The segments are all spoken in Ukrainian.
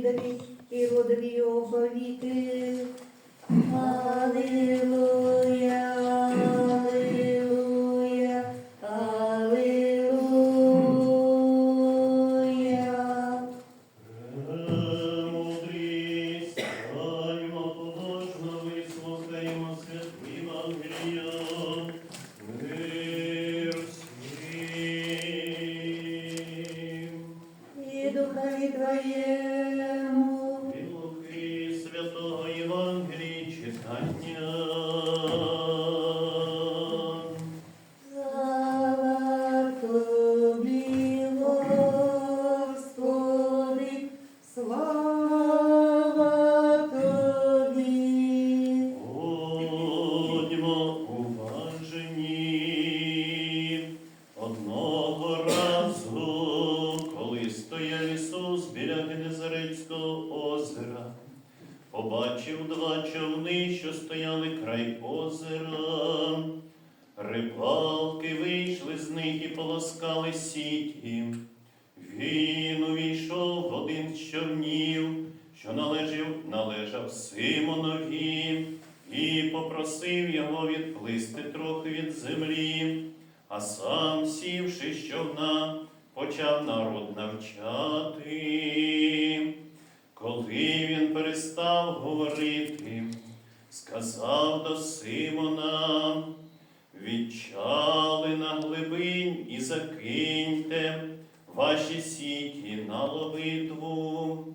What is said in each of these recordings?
Давидові і родові його повіки. Аллилуйя, Симона, відчали на глибинь і закиньте ваші сіті на ловитву.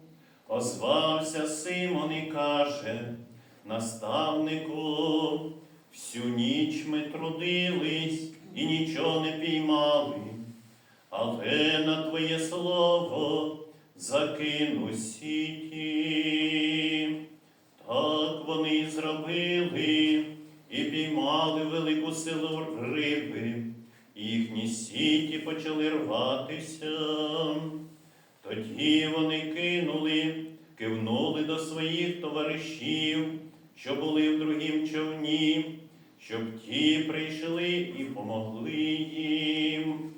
Озвався Симон і каже, наставнику, всю ніч ми трудились і нічого не піймали, але на твоє слово закину сіті. Так вони зробили і піймали велику силу риби, їхні сіті почали рватися. Тоді вони кинули, кивнули до своїх товаришів, що були в другім човні, щоб ті прийшли і помогли їм.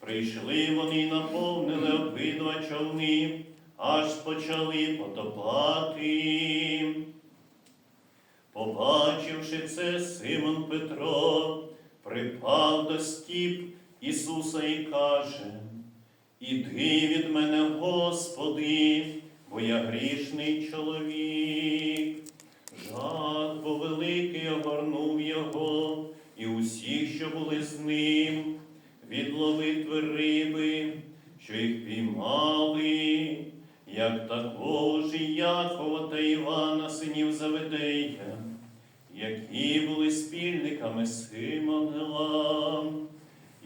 Прийшли вони і наповнили обидва човни, аж почали потопати. Побачивши це, Симон Петро припав до стіп Ісуса і каже, Іди від мене, Господи, бо я грішний чоловік. Жах бо великий огорнув його і усіх, що були з ним, від ловитви риби, що їх піймали, як також і Якова та Івана, синів Заведея, які були спільниками Симона.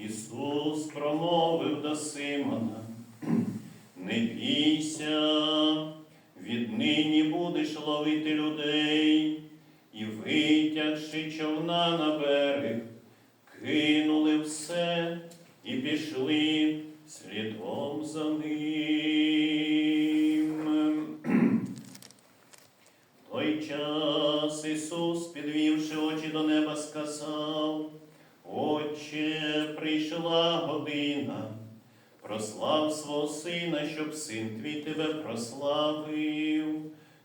Ісус промовив до Симона, не бійся, віднині будеш ловити людей, і витягши човна на берег, кинули все і пішли слідом за ним. В той час Ісус, підвівши очі до неба, сказав, Отче, прийшла година, прослав свого сина, щоб син твій тебе прославив,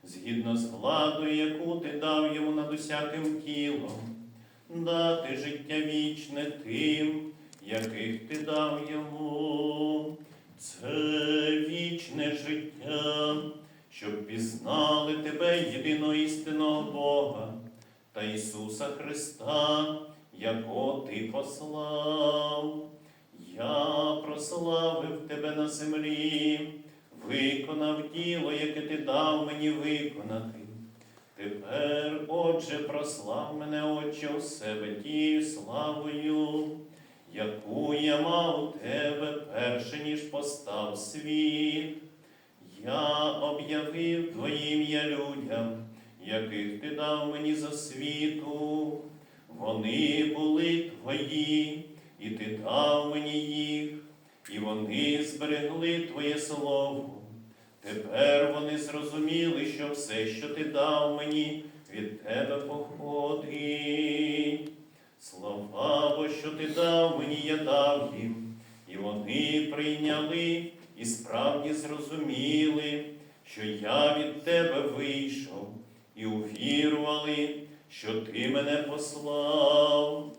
згідно з владою, яку ти дав йому над усяким тілом, дати життя вічне тим, яких ти дав йому. Це вічне життя, щоб пізнали тебе, єдиного істинного Бога та Ісуса Христа, якого ти послав. Я прославив тебе на землі, виконав діло, яке ти дав мені виконати. Тепер, Отче, прослав мене, Отче, у себе тією славою, яку я мав у тебе перше, ніж постав світ. Я об'явив Твоє ім'я людям, яких ти дав мені за світу. Вони були твої, і ти дав мені їх, і вони зберегли Твоє слово. Тепер вони зрозуміли, що все, що ти дав мені, від тебе походить. Слова, бо що ти дав мені, я дав їм, і вони прийняли і справді зрозуміли, що я від тебе вийшов, і увірували, що ти мене послав.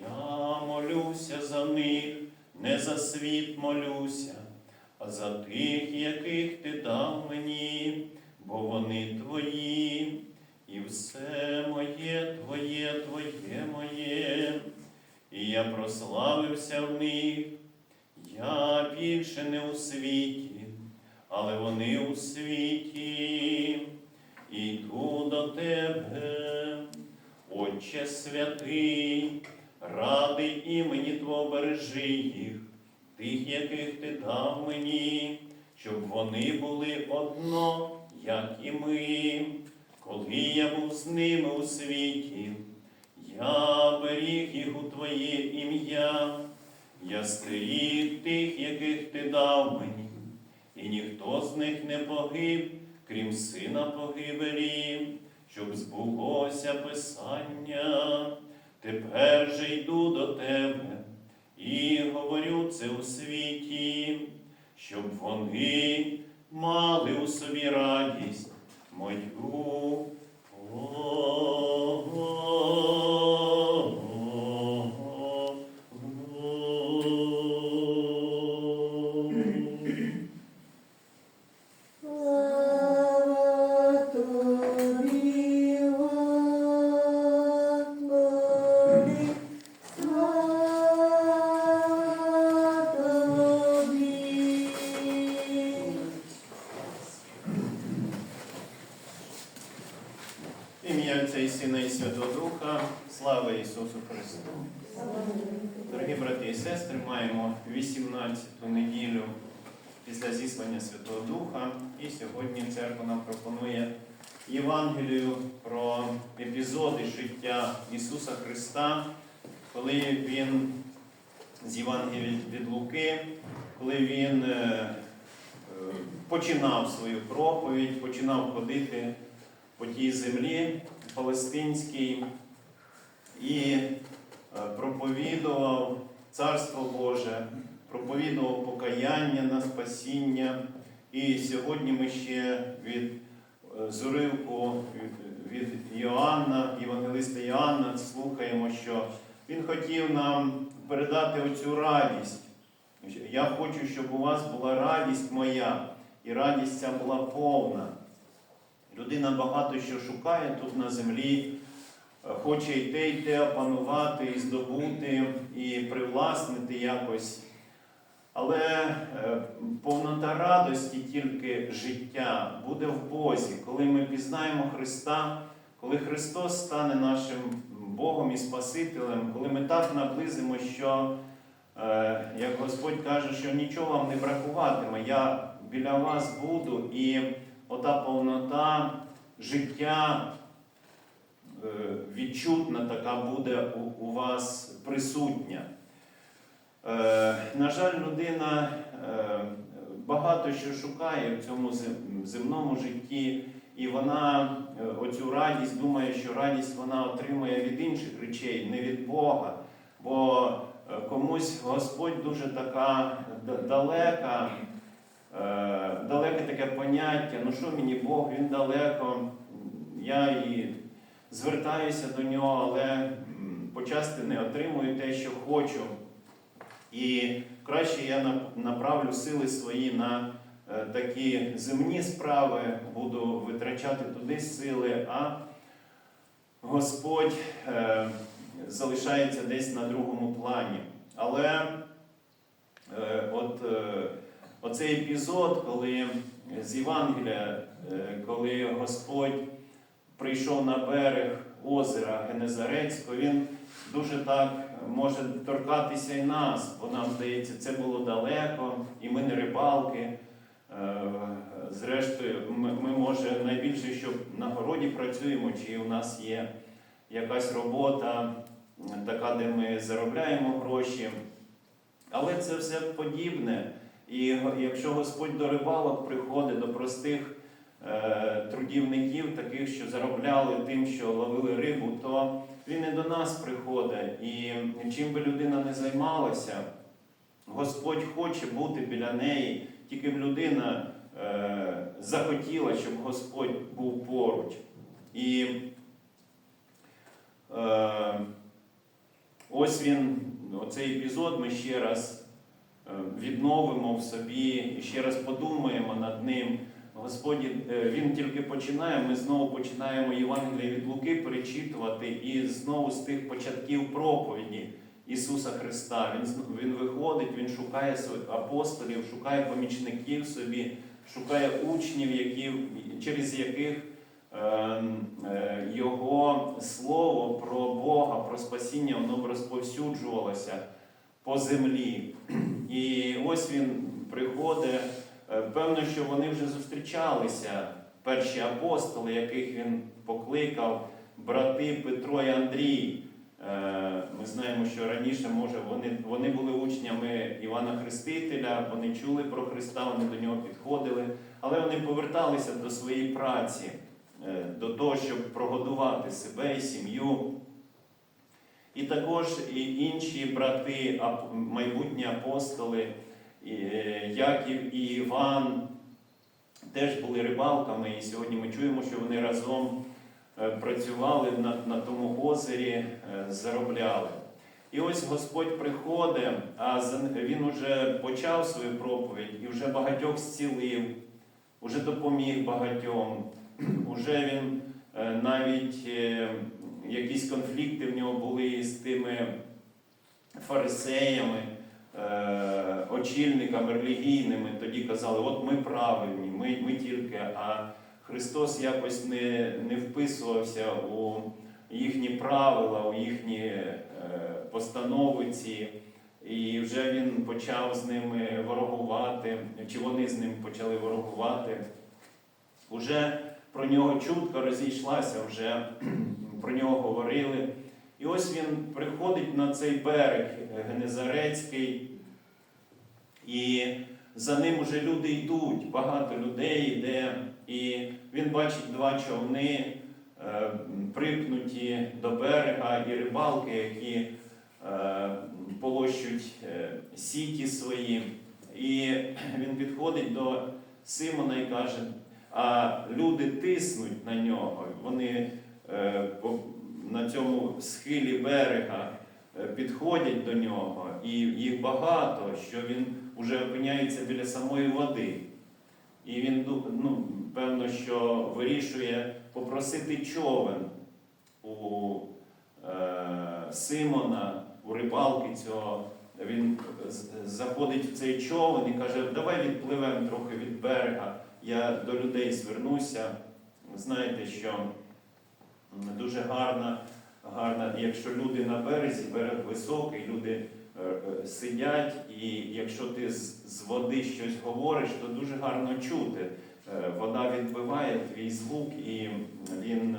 Я молюся за них, не за світ молюся, а за тих, яких ти дав мені, бо вони твої, і все моє, твоє, твоє моє, і я прославився в них. Я більше не у світі, але вони у світі. Іду до тебе, Отче святий, ради імені Твого бережи їх, тих, яких ти дав мені, щоб вони були одно, як і ми, коли я був з ними у світі, я беріг їх у Твоє ім'я, я стеріг тих, яких ти дав мені, і ніхто з них не погиб, крім сина погибелі, щоб збулося Писання. Тепер же йду до тебе і говорю це у світі, щоб вони мали у собі радість мою. Слава коли Він е, е, починав свою проповідь, починав ходити по тій землі палестинській і е, проповідував Царство Боже, проповідував покаяння на спасіння. І сьогодні ми ще від зуривку від Йоанна, Євангелиста Йоанна, слухаємо, що він хотів нам передати оцю радість. Я хочу, щоб у вас була радість моя, і радість ця була повна. Людина багато що шукає тут на землі, хоче йти, йти, опанувати, і здобути, і привласнити якось. Але е, повнота радості, тільки життя буде в Бозі, коли ми пізнаємо Христа, коли Христос стане нашим Богом і Спасителем, коли ми так наблизимо, що, як Господь каже, що нічого вам не бракуватиме, я біля вас буду, і ота повнота життя е, відчутна така буде у, вас присутня. Е, на жаль, людина е, багато що шукає в цьому земному житті, і вона е, оцю радість думає, що радість вона отримує від інших речей, не від Бога. Бо е, комусь Господь дуже така далека, е, далеке таке поняття, ну що мені Бог, він далеко, я і звертаюся до нього, але почасти не отримую те, що хочу. І краще я направлю сили свої на е, такі земні справи, буду витрачати туди сили, а Господь е, залишається десь на другому плані. Але е, от е, оцей епізод, коли з Євангелія, е, коли Господь прийшов на берег озера Генезарецького, він дуже так може торкатися і нас, бо нам здається, це було далеко, і ми не рибалки. Зрештою, ми, ми може найбільше, що на городі працюємо, чи у нас є якась робота, така, де ми заробляємо гроші. Але це все подібне. І якщо Господь до рибалок приходить, до простих е, трудівників, таких, що заробляли тим, що ловили рибу, то він і до нас приходить. І чим би людина не займалася, Господь хоче бути біля неї, тільки б людина е, захотіла, щоб Господь був поруч. І ось він, оцей епізод ми ще раз е, відновимо в собі, ще раз подумаємо над ним. Господі, е, він тільки починає, ми знову починаємо Євангеліє від Луки перечитувати і знову з тих початків проповіді Ісуса Христа. Він, він виходить, Він шукає апостолів, шукає помічників собі, шукає учнів, які, через яких е, Його слово про Бога, про спасіння, воно розповсюджувалося по землі. І ось він приходить. Е, Певно, що вони вже зустрічалися, перші апостоли, яких він покликав, брати Петро і Андрій. Е, Ми знаємо, що раніше, може, вони, вони були учнями Івана Хрестителя, вони чули про Христа, вони до нього підходили, але вони поверталися до своєї праці, е, до того, щоб прогодувати себе і сім'ю. І також і інші брати, майбутні апостоли, е, Яків і Іван теж були рибалками, і сьогодні ми чуємо, що вони разом е, працювали на, на тому озері, е, заробляли. І ось Господь приходить, а він уже почав свою проповідь і вже багатьох зцілив, уже допоміг багатьом, уже він е, навіть е, якісь конфлікти в нього були з тими фарисеями, е, очільниками релігійними. Тоді казали, от ми правильні, ми, ми тільки, а Христос якось не, не вписувався у їхні правила, у їхні е, постанови ці. І вже він почав з ними ворогувати, чи вони з ним почали ворогувати. Уже про нього чутка розійшлася, вже про нього говорили. І ось він приходить на цей берег Генезарецький, і за ним уже люди йдуть, багато людей йде, і він бачить два човни, е, припнуті до берега, і рибалки, які е, полощуть е, сіті свої. І він підходить до Симона і каже, а люди тиснуть на нього, вони е, на цьому схилі берега е, підходять до нього, і їх багато, що він вже опиняється біля самої води. І він ну, певно, що вирішує попросити човен у е, Симона, у рибалки цього. Він заходить в цей човен і каже, давай відпливемо трохи від берега, я до людей звернуся. Знаєте, що дуже гарна, гарна, якщо люди на березі, берег високий, люди е, е, сидять, і якщо ти з, води щось говориш, то дуже гарно чути. Е, Вода відбиває твій звук і він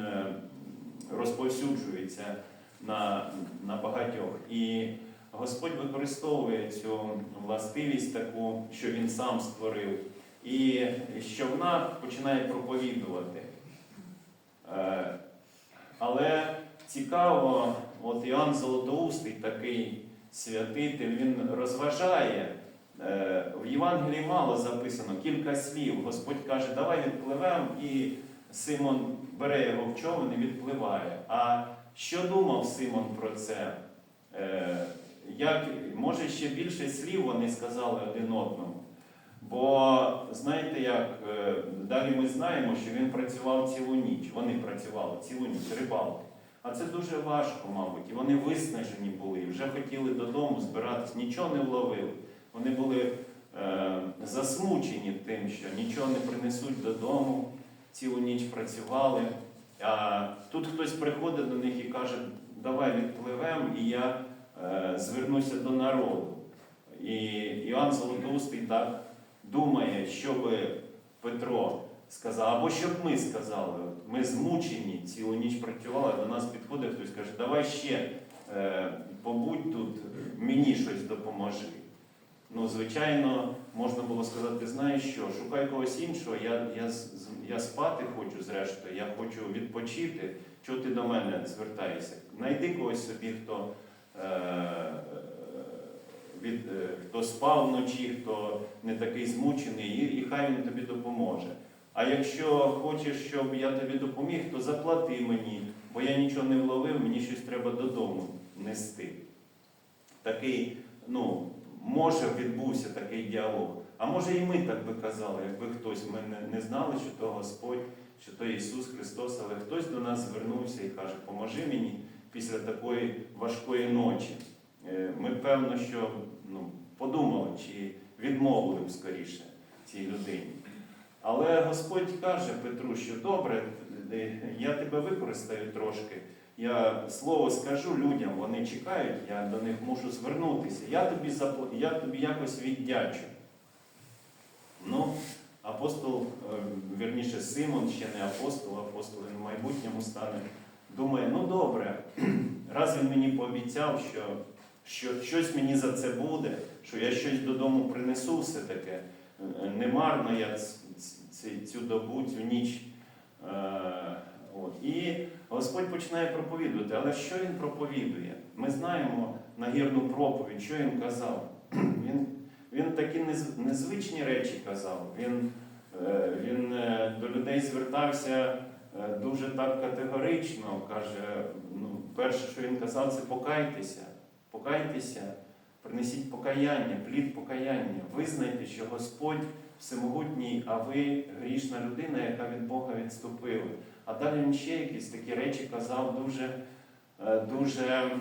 розповсюджується на, на багатьох. І Господь використовує цю властивість таку, що він сам створив, і що вона починає проповідувати. Е, Але цікаво, от Іоанн Золотоустий, такий святитель, він розважає. Е, В Євангелії мало записано кілька слів. Господь каже, давай відпливемо, і Симон бере його в човен і відпливає. А що думав Симон про це? Е, Як, може, ще більше слів вони сказали один одному. Бо знаєте як, е, далі ми знаємо, що він працював цілу ніч. Вони працювали цілу ніч, рибалки. А це дуже важко, мабуть. І вони виснажені були, вже хотіли додому збиратись, нічого не вловили. Вони були е, засмучені тим, що нічого не принесуть додому, цілу ніч працювали. А тут хтось приходить до них і каже, давай відпливемо, і я е, звернуся до народу. І Іоанн Золотоустий так думає, що би Петро сказав, або що б ми сказали. Ми змучені, цілу ніч працювали, до нас підходить хтось каже, давай ще е, побудь тут, мені щось допоможи. Ну, звичайно, можна було сказати, знаєш що, шукай когось іншого, я, я, я спати хочу зрештою, я хочу відпочити. Чого ти до мене звертаєшся? Найди когось собі, хто, е, від, е, хто спав вночі, хто не такий змучений, і, і хай він тобі допоможе. А якщо хочеш, щоб я тобі допоміг, то заплати мені, бо я нічого не вловив, мені щось треба додому нести. Такий, ну, може відбувся такий діалог. А може і ми так би казали, якби хтось ми не, не знали, що то Господь, що то Ісус Христос, але хтось до нас звернувся і каже, поможи мені після такої важкої ночі. Е, Ми певно, що ну, подумали, чи відмовили скоріше цій людині. Але Господь каже Петру, що добре, е, я тебе використаю трошки. Я слово скажу людям, вони чекають, я до них мушу звернутися. Я тобі, запла- я тобі якось віддячу. Ну, апостол, е, вірніше, Симон ще не апостол, апостол він в майбутньому стане. Думає, ну добре, раз він мені пообіцяв, що, що щось мені за це буде, що я щось додому принесу все-таки. Е, Немарно я ц- ц- цю добу, цю ніч. Е, От. І Господь починає проповідувати. Але що він проповідує? Ми знаємо нагірну проповідь, що він казав. Він, він такі незвичні речі казав. Він, е, він е, до людей звертався дуже так категорично. Каже, ну, перше, що він казав, це покайтеся, покайтеся, принесіть покаяння, плід покаяння. Визнайте, що Господь всемогутній, а ви грішна людина, яка від Бога відступила. А далі він ще якісь такі речі казав дуже, е, дуже е,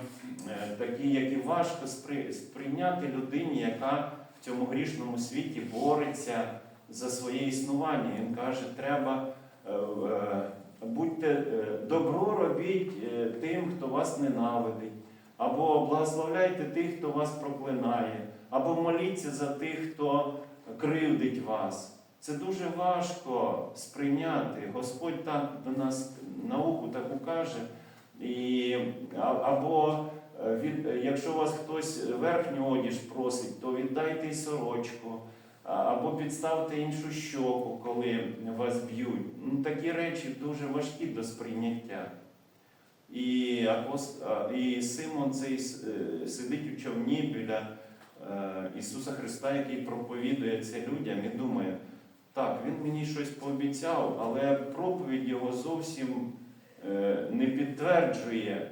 такі, які важко сприйняти людині, яка в цьому грішному світі бореться за своє існування. Він каже, треба е, будьте добро робіть тим, хто вас ненавидить, або благословляйте тих, хто вас проклинає, або моліться за тих, хто кривдить вас. Це дуже важко сприйняти. Господь так до нас науку таку каже. І, або е, від, якщо вас хтось верхню одіж просить, то віддайте й сорочку, або підставте іншу щоку, коли вас б'ють. Ну, такі речі дуже важкі до сприйняття. І, апост... і Симон цей е, сидить у човні біля е, Ісуса Христа, який проповідує це людям, і думає, так, він мені щось пообіцяв, але проповідь його зовсім е, не підтверджує,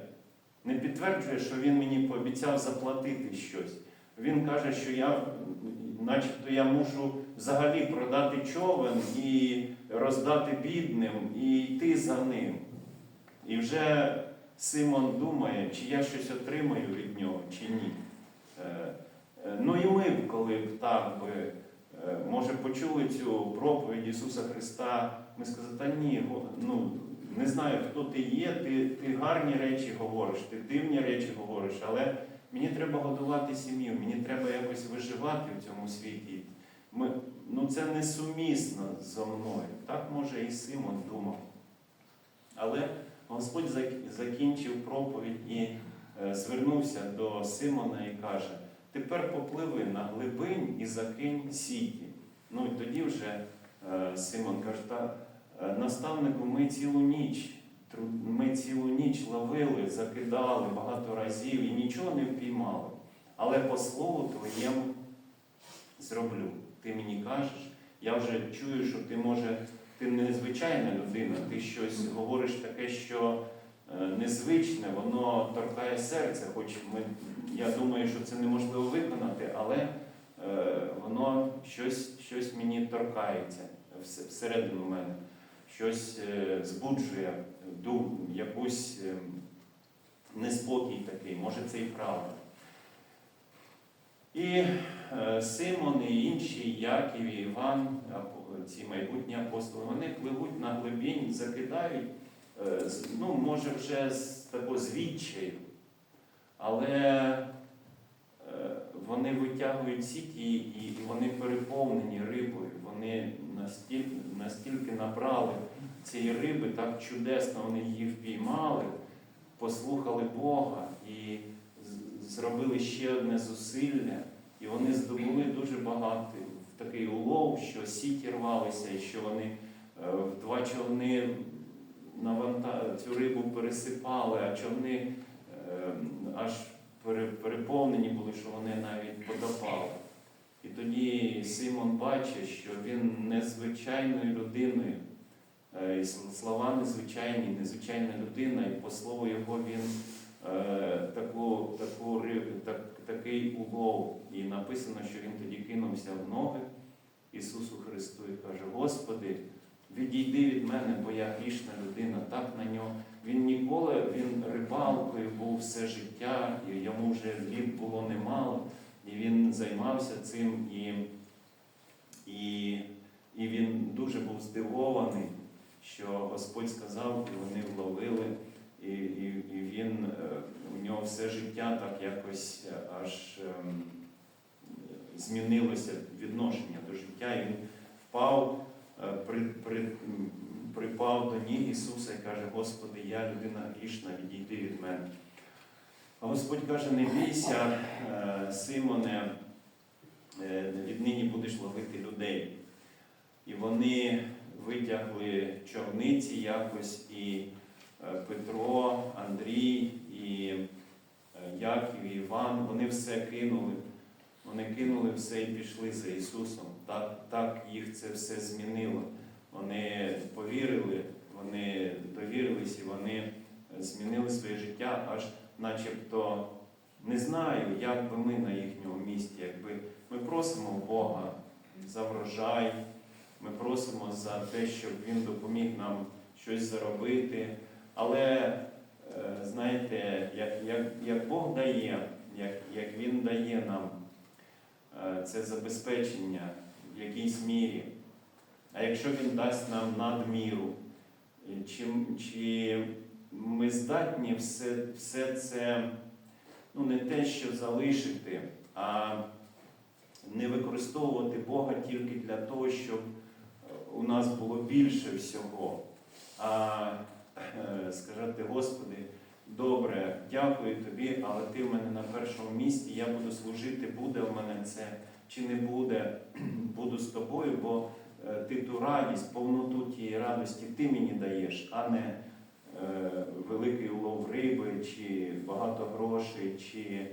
не підтверджує, що він мені пообіцяв заплатити щось. Він каже, що я, начебто, я мушу взагалі продати човен і роздати бідним, і йти за ним. І вже Симон думає, чи я щось отримаю від нього, чи ні. Е, е, Ну і ми, коли б так би, е, може, почули цю проповідь Ісуса Христа, ми сказали, та ні, ну, не знаю, хто ти є, ти, ти гарні речі говориш, ти дивні речі говориш, але мені треба годувати сім'ю, мені треба якось виживати в цьому світі. Ми, ну, це несумісно зо мною. Так може і Симон думав. Але Господь закінчив проповідь і е, звернувся до Симона і каже: тепер попливи на глибинь і закинь сіті. Ну і тоді вже е, Симон каже, та е, наставнику, ми цілу ніч, ми цілу ніч ловили, закидали багато разів і нічого не впіймали. Але по слову твоєму зроблю. Ти мені кажеш, я вже чую, що ти може, ти незвичайна людина, ти щось говориш таке, що е, незвичне, воно торкає серце, хоч ми, я думаю, що це неможливо виконати, але е, воно щось, щось мені торкається всередину мене, щось е, збуджує якусь е, неспокій такий, може це і правда. І е, Симон і інші, Яків і Іван, ці майбутні апостоли, вони пливуть на глибінь, закидають, е, ну, може, вже з такого звідчаю, але е, вони витягують сіті і вони переповнені рибою. Вони настільки, настільки набрали цієї риби, так чудесно вони її впіймали, послухали Бога і зробили ще одне зусилля, і вони здобули дуже багато в такий улов, що сіті рвалися, і що вони е, в два човни цю рибу пересипали, а човни е, аж переповнені були, що вони навіть потопали. І тоді Симон бачить, що він незвичайною людиною, е, слова незвичайні, незвичайна людина, і по слову його він таку, таку, так, такий улов. І написано, що він тоді кинувся в ноги Ісусу Христу і каже: Господи, відійди від мене, бо я грішна людина, так на нього. Він ніколи, він рибалкою був все життя, і йому вже літ було немало, і він займався цим, і, і, і він дуже був здивований, що Господь сказав, і вони вловили, і, і, і він, е, у нього все життя так якось е, аж ем, змінилося відношення до життя, і він впав, е, при, при, припав до ніг Ісуса і каже, Господи, я людина грішна, відійди від мене. А Господь каже, не бійся, Симоне, віднині будеш ловити людей. І вони витягли човниці якось, і Петро, Андрій, і е, Яків, і Іван, вони все кинули. Вони кинули все і пішли за Ісусом. Так, так їх це все змінило. Вони повірили, вони довірились і вони змінили своє життя, аж начебто не знаю, як би ми на їхньому місці, якби ми просимо Бога за врожай, ми просимо за те, щоб Він допоміг нам щось заробити. Але е, знаєте, як, як, як Бог дає, як, як Він дає нам е, це забезпечення в якійсь мірі. А якщо він дасть нам надміру, чи, чи ми здатні все, все це ну, не те, що залишити, а не використовувати Бога тільки для того, щоб е, у нас було більше всього, а е, сказати, Господи, добре, дякую тобі, але ти в мене на першому місці, я буду служити, буде в мене це чи не буде, буду з тобою, бо е, ти ту радість, повноту тієї радості ти мені даєш, а не е, великий улов риби, чи багато грошей, чи е,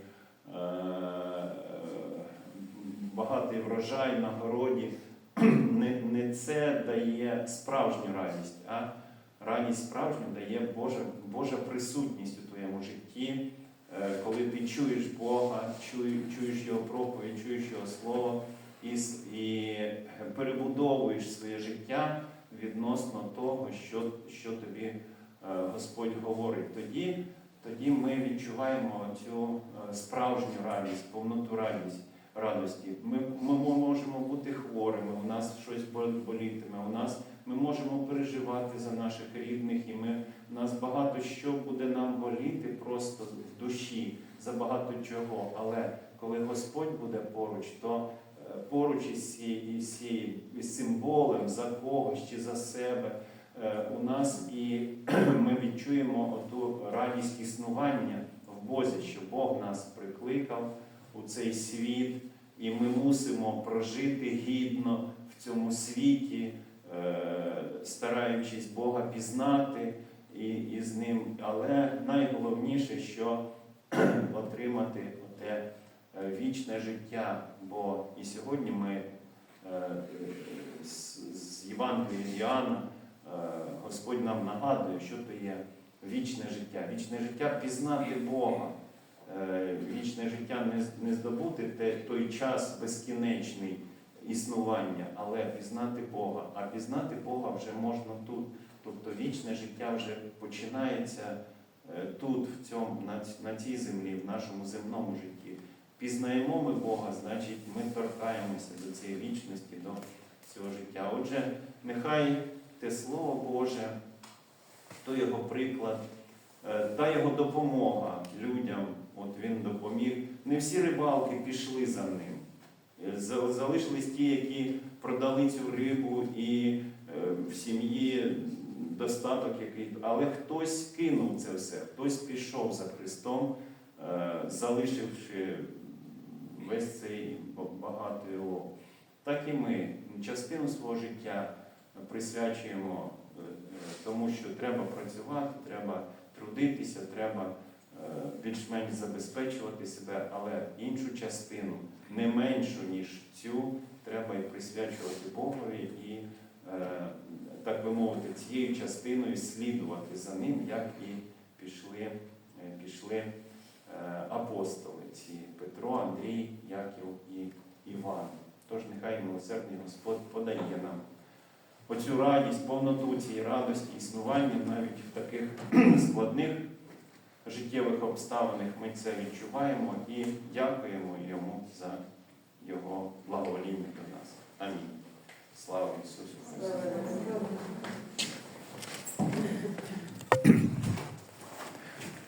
багатий врожай на городі. Не, не це дає справжню радість, а радість справжню дає Божа, Божа присутність у твоєму житті, Е, коли ти чуєш Бога, чуєш, Його проповідь, чуєш Його Слово і, і перебудовуєш своє життя відносно того, що, що тобі е, Господь говорить. Тоді, тоді ми відчуваємо цю е, справжню радість, повноту радість, радості. Ми, ми можемо бути хворими, у нас щось болітиме, у нас ми можемо переживати за наших рідних, і ми, нас багато що буде нам боліти просто в душі за багато чого. Але коли Господь буде поруч, то е, поруч із, із, із цим за когось чи за себе е, у нас і ми відчуємо оту радість існування в Бозі, що Бог нас прикликав у цей світ, і ми мусимо прожити гідно в цьому світі, е, стараючись Бога пізнати і, і з ним. Але найголовніше, що отримати те е, вічне життя. Бо і сьогодні ми е, з, з Євангелія Іоанна е, Господь нам нагадує, що то є вічне життя. Вічне життя пізнати Бога. Вічне життя не, здобути той час безкінечний існування, але пізнати Бога. А пізнати Бога вже можна тут. Тобто вічне життя вже починається е, тут, в цьому, на, цій землі, в нашому земному житті. Пізнаємо ми Бога, значить ми торкаємося до цієї вічності, до цього життя. Отже, нехай те Слово Боже, то його приклад, е, та його допомога людям. От він допоміг. Не всі рибалки пішли за ним. За- Залишились ті, які продали цю рибу і е, в сім'ї достаток який. Але хтось кинув це все, хтось пішов за Христом, е, залишивши весь цей багатий улов. Так і ми частину свого життя присвячуємо е, тому, що треба працювати, треба трудитися, треба більш-менш забезпечувати себе, але іншу частину, не меншу, ніж цю, треба і присвячувати Богові і, е, так би мовити, цією частиною слідувати за ним, як і пішли, е, пішли е, апостоли, ці Петро, Андрій, Яків і Іван. Тож нехай милосердний Господь подає нам оцю радість, повноту цієї радості, існування навіть в таких складних життєвих обставинах ми це відчуваємо і дякуємо йому за його благовоління до нас. Амінь. Слава Ісусу Христу!